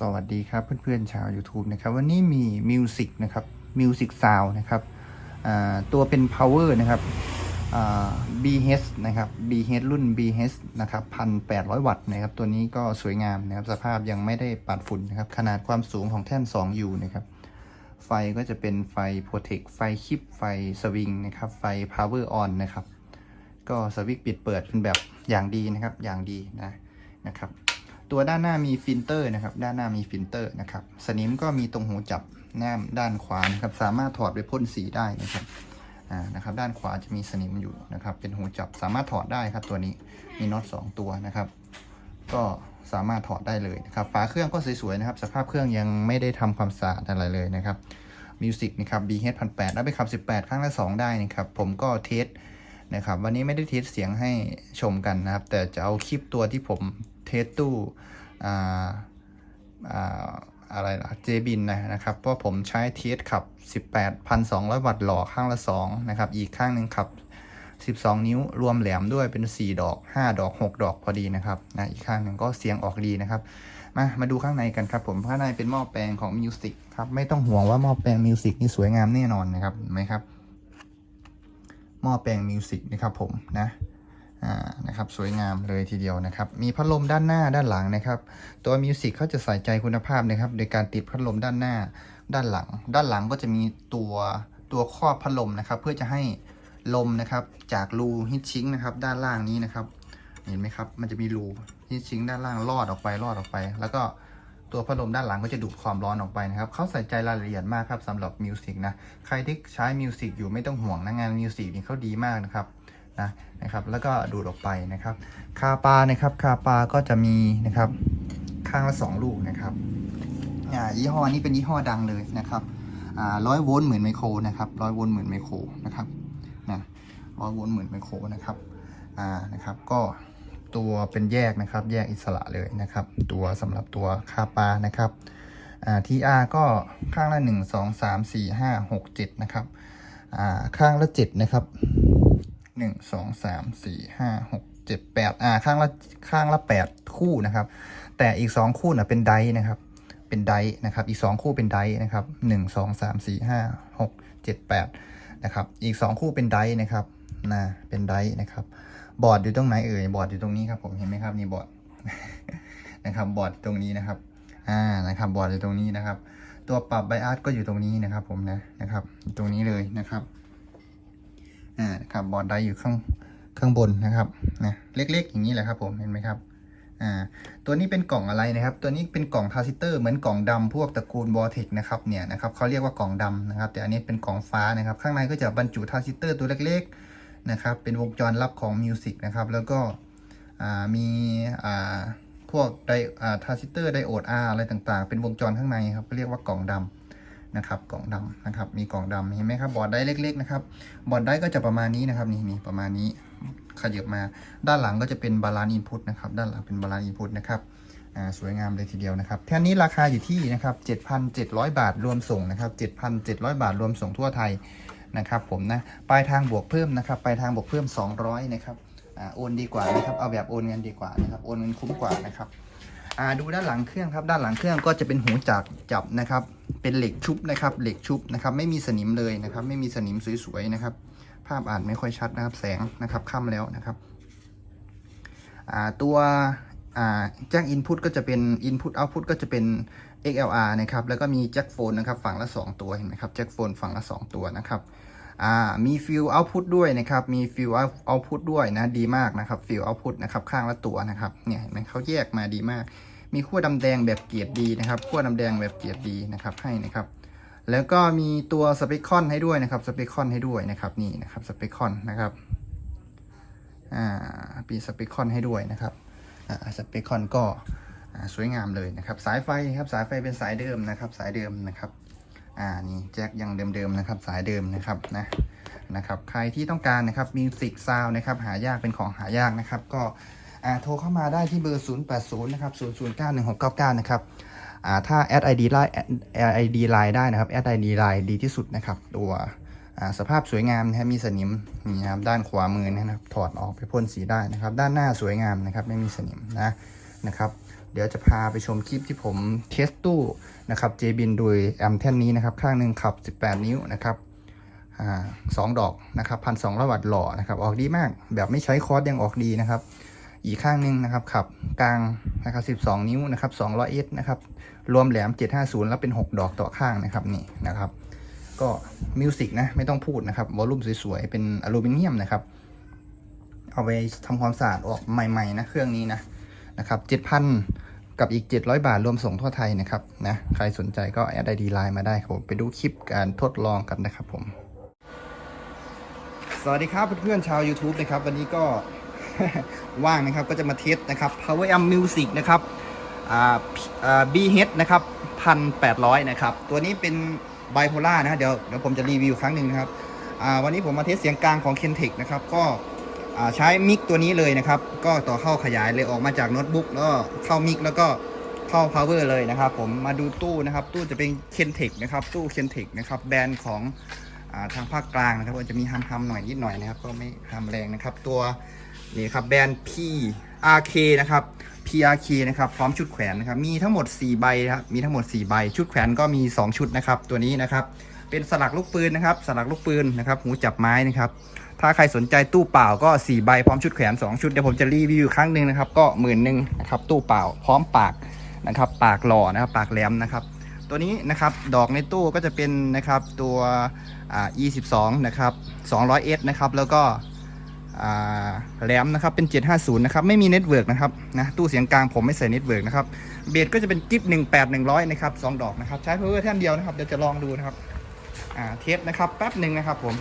สวัสดีครับเพื่อนๆชาว YouTube นะครับ วันนี้มีมิวสิกนะครับมิวสิกซาวนะครับตัวเป็น power นะครับ BH นะครับ BH รุ่น BH นะครับ 1,800 วัตต์นะครับ ตัวนี้ก็สวยงามนะครับ สภาพยังไม่ได้ปัดฝุ่นนะครับ ขนาดความสูงของแท่น 2U นะครับ ไฟก็จะเป็นไฟ Protect ไฟคลิป ไฟสวิงนะครับ ไฟ Power On นะครับ ก็สวิตช์ปิดเปิดเป็นแบบอย่างดีนะครับ อย่างดีนะนะครับ ตัวด้านหน้ามีฟิลเตอร์นะครับ ด้านหน้ามีฟิลเตอร์นะครับ สนิมก็มีตรงหูจับแนมด้านขวานะครับ สามารถถอดไปพ่นสีได้นะครับอ่านะครับ ด้านขวาจะมีสนิมอยู่นะครับ เป็นหูจับสามารถถอดได้ครับตัวนี้ มีน็อตสองตัวนะครับ ก็สามารถถอดได้เลยนะครับ ฝาเครื่องก็สวยๆนะครับ สภาพเครื่องยังไม่ได้ทำความสะอาดอะไรเลยนะครับมิวสิกนะครับ BH 1 8 0 0แล้วไปขับ 18 ครั้งละ 2 ได้นะครับ ผมก็เทสนะครับ วันนี้ไม่ได้เทสเสียงให้ชมกันนะครับ แต่จะเอาคลิปตัวที่ผม เทสตู้อะไรล่ะเจบินนะนะครับ เพราะผมใช้เทสขับ 18,200 วัตต์หล่อข้างละ 2 นะครับ อีกข้างหนึ่งขับ 12 นิ้วรวมแหลมด้วยเป็น 4 ดอก 5 ดอก 6 ดอกพอดีนะครับนะอีกข้างหนึ่งก็เสียงออกดีนะครับ มามาดูข้างในกันครับผมข้างในเป็นหม้อแปลงของมิวสิกครับไม่ต้องห่วงว่าหม้อแปลงมิวสิกนี่สวยงามแน่นอนนะครับเห็นไหมครับหม้อแปลงมิวสิกนะครับผมนะ นะครับสวยงามเลยทีเดียวนะครับ มีพัดลมด้านหน้าด้านหลังนะครับ ตัวมิวสิกเขาจะใส่ใจคุณภาพนะครับ โดยการติดพัดลมด้านหน้าด้านหลัง ด้านหลังก็จะมีตัวตัวครอบพัดลมนะครับ เพื่อจะให้ลมนะครับจากรูฮิตชิงนะครับ ด้านล่างนี้นะครับ เห็นไหมครับ มันจะมีรูฮิตชิงด้านล่างลอดออกไปลอดออกไป แล้วก็ตัวพัดลมด้านหลังก็จะดูดความร้อนออกไปนะครับเขาใส่ใจรายละเอียดมากครับสำหรับมิวสิกนะใครที่ใช้มิวสิกอยู่ไม่ต้องห่วงนะงานมิวสิกนี่เขาดีมากนะครับ นะนะครับ แล้วก็ดูดออกไปนะครับ คาปานะครับ คาปาก็จะมีนะครับ ข้างละสองลูกนะครับยี่ห้อนี้เป็นยี่ห้อดังเลยนะครับร้อยโวลต์หมื่นไมโครนะครับร้อยโวลต์หมื่นไมโครนะครับนะร้อยโวลต์หมื่นไมโครนะครับอ่านะครับ ก็ตัวเป็นแยกนะครับ แยกอิสระเลยนะครับ ตัวสำหรับตัวคาปานะครับอ่า TR ก็ข้างละ 1 2 3 4 5 6 7 นะครับอ่าข้างละ 7 นะครับ หนึ่งสองสามสี่ห้าหกเจ็ดแปดอ่าข้างละข้างละแปดคู่นะครับ แต่อีกสองคู่น่ะเป็นไดนะครับ เป็นไดนะครับ อีกสองคู่เป็นไดนะครับหนึ่งสองสามสี่ห้าหกเจ็ดแปดนะครับอีกสองคู่เป็นไดนะครับนะเป็นไดนะครับ บอร์ดอยู่ตรงไหนเอ่ยบอร์ดอยู่ตรงนี้ครับผมเห็นไหมครับนี่บอร์ดนะครับบอร์ดตรงนี้นะครับอ่านะครับบอร์ดอยู่ตรงนี้นะครับ ตัวปรับไบอัสก็อยู่ตรงนี้นะครับผมนะนะครับ ตรงนี้เลยนะครับ อ่าครับบอร์ดไดอยู่ข้างข้างบนนะครับนะเล็กๆ อย่างนี้แหละครับผมเห็นไหมครับอ่าตัวนี้เป็นกล่องอะไรนะครับ ตัวนี้เป็นกล่องทราซิเตอร์เหมือนกล่องดำพวกตระกูลบอเทคนะครับเนี่ยนะครับเขาเรียกว่ากล่องดำนะครับ แต่อันนี้เป็นกล่องฟ้านะครับ ข้างในก็จะบรรจุทราซิเตอร์ตัวเล็กๆนะครับเป็นวงจรลับของมิวสิกนะครับแล้วก็อ่ามีอ่าพวกไดอ่าทราซิเตอร์ไดโอดอาร์อะไรต่างๆ เป็นวงจรข้างในครับเรียกว่ากล่องดำ นะครับกล่องดำนะครับ มีกล่องดำเห็นไหมครับบอร์ดได้เล็ก ๆ นะครับ บอร์ดได้ก็จะประมาณนี้นะครับนี่นี่ประมาณนี้ขยับมาด้านหลังก็จะเป็นบาลานซ์อินพุตนะครับด้านหลังเป็นบาลานซ์อินพุตนะครับสวยงามเลยทีเดียวนะครับแท่นนี้ราคาอยู่ที่นะครับ 7,700 บาทรวมส่งนะครับ 7,700 บาทรวมส่งทั่วไทยนะครับผมนะปลายทางบวกเพิ่มนะครับปลายทางบวกเพิ่ม 200 นะครับอ่าโอนดีกว่านะครับเอาแบบโอนเงินดีกว่านะครับโอนเงินคุ้มกว่านะครับดูด้านหลังเครื่องครับด้านหลังเครื่องก็จะเป็นหูจักจับนะครับ เป็นเหล็กชุบนะครับ เหล็กชุบนะครับ ไม่มีสนิมเลยนะครับ ไม่มีสนิมสวยๆนะครับ ภาพอ่านไม่ค่อยชัดนะครับ แสงนะครับค่ำแล้วนะครับตัวแจ็คอินพุตก็จะเป็นอินพุตเอาพุตก็จะเป็น XLR นะครับ แล้วก็มีแจ็คโฟนนะครับ ฝั่งละ 2 ตัว เห็นไหมครับ แจ็คโฟนฝั่งละ 2 ตัวนะครับ มีฟิลเอาพุตด้วยนะครับ มีฟิลเอาพุตด้วยนะ ดีมากนะครับ ฟิลเอาพุตนะครับ ข้างละตัวนะครับ เนี่ยเห็นไหมเขาแยกมาดีมาก มีขั้วดำแดงแบบเกียรดดีนะครับขั้วดำแดงแบบเกียรดดีนะครับให้นะครับ แล้วก็มีตัวสเปคคอนให้ด้วยนะครับสเปคคอนให้ด้วยนะครับนี่นะครับสเปคคอนนะครับอ่ามีสเปคคอนให้ด้วยนะครับอ่าสเปคคอนก็อ่าสวยงามเลยนะครับ สายไฟครับสายไฟเป็นสายเดิมนะครับ สายเดิมนะครับอ่านี่แจ็คยังเดิมๆนะครับ สายเดิมนะครับนะนะครับ ใครที่ต้องการนะครับมิวสิกซาวนะครับ หายากเป็นของหายากนะครับ ก็ อ่าโทรเข้ามาได้ที่เบอร์ 080 นะครับ 0091699 นะครับอ่าถ้าแอด ID ไลน์แอด ID ไลน์ได้นะครับแอด ID ไลน์ดีที่สุดนะครับ ตัวอ่าสภาพสวยงามนะครับมีสนิมนี่ครับด้านขวามือนะครับ ถอดออกไปพ่นสีได้นะครับ ด้านหน้าสวยงามนะครับ ไม่มีสนิมนะนะครับ เดี๋ยวจะพาไปชมคลิปที่ผมเทสตู้นะครับ j b i n โดยแอมแท่นนี้นะครับ ข้างหนึ่งขับ 18 นิ้วนะครับอสองดอกนะครับพันสองรวัตต์หล่อนะครับ ออกดีมากแบบไม่ใช้คอร์สยังออกดีนะครับ อีกข้างหนึ่งนะครับขับกลางนะครับ 12 นิ้วนะครับ200เอสนะครับรวมแหลม 750 แล้วเป็น 6 ดอกต่อข้างนะครับนี่นะครับ ก็มิวสิกนะไม่ต้องพูดนะครับวอลลุ่มสวยๆ เป็นอลูมิเนียมนะครับ เอาไปทำความสะอาดออกใหม่ๆนะเครื่องนี้นะนะครับ7,000 กับอีก 700 บาทรวมส่งทั่วไทยนะครับนะใครสนใจก็แอดไอดีไลน์มาได้ครับผมไปดูคลิปการทดลองกันนะครับผม สวัสดีครับเพื่อนๆชาว YouTube นะครับวันนี้ก็ ว่างนะครับก็จะมาเทสนะครับ Power Amp Music นะครับอ่าอ่า BH นะครับพันแปดร้อยนะครับ ตัวนี้เป็นไบโพล่านะฮะเดี๋ยวเดี๋ยวผมจะรีวิวครั้งหนึ่งนะครับอ่าวันนี้ผมมาเทสเสียงกลางของ k e n t e c นะครับก็อ่าใช้มิกตัวนี้เลยนะครับ ก็ต่อเข้าขยายเลยออกมาจากโน้ตบุ๊กแล้วเข้ามิกแล้วก็เข้า power เลยนะครับ ผมมาดูตู้นะครับ ตู้จะเป็น k e n t e c นะครับ ตู้ k e n t e c นะครับแบรนด์ของทางภาคกลางนะครับจะมีฮัมฮัมหน่อยนิดหน่อยนะครับ ก็ไม่ฮัมแรงนะครับ ตัว นี่ครับแบรนด์ PRK นะครับ PRK นะครับพร้อมชุดแขวนนะครับมีทั้งหมด 4 ใบนะครับมีทั้งหมด 4 ใบ ชุดแขวนก็มี 2 ชุดนะครับตัวนี้นะครับเป็นสลักลูกปืนนะครับสลักลูกปืนนะครับหูจับไม้นะครับถ้าใครสนใจตู้เปล่าก็ 4 ใบพร้อมชุดแขวน 2 ชุดเดี๋ยวผมจะรีวิวอีกครั้งหนึ่งนะครับก็หมื่นหนึ่งนะครับตู้เปล่าพร้อมปากนะครับปากหล่อนะครับปากแหลมนะครับตัวนี้นะครับดอกในตู้ก็จะเป็นนะครับตัวอ่า E12 นะครับ 200S นะครับแล้วก็ แหลมนะครับเป็น 750 นะครับ ไม่มีเน็ตเวิร์กนะครับนะตู้เสียงกลางผมไม่ใส่เน็ตเวิร์กนะครับเบสก็จะเป็นกิฟ18 100 นะครับ 2 ดอกนะครับ ใช้เพอร์แท่นเดียวนะครับ เดี๋ยวจะลองดูนะครับอ่าเทสนะครับแป๊บหนึ่งนะครับผม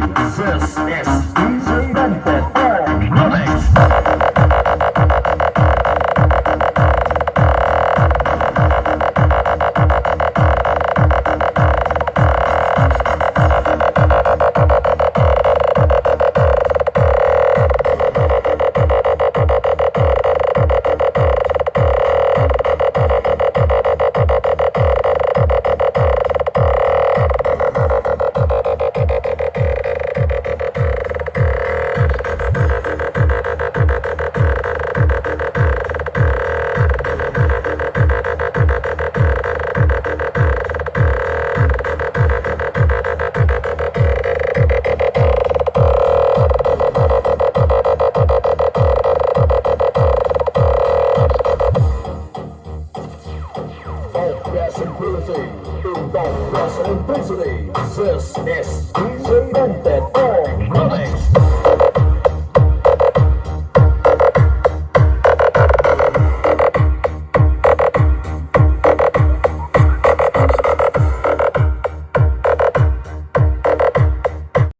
เ Russell Presley. Sucesso gigante.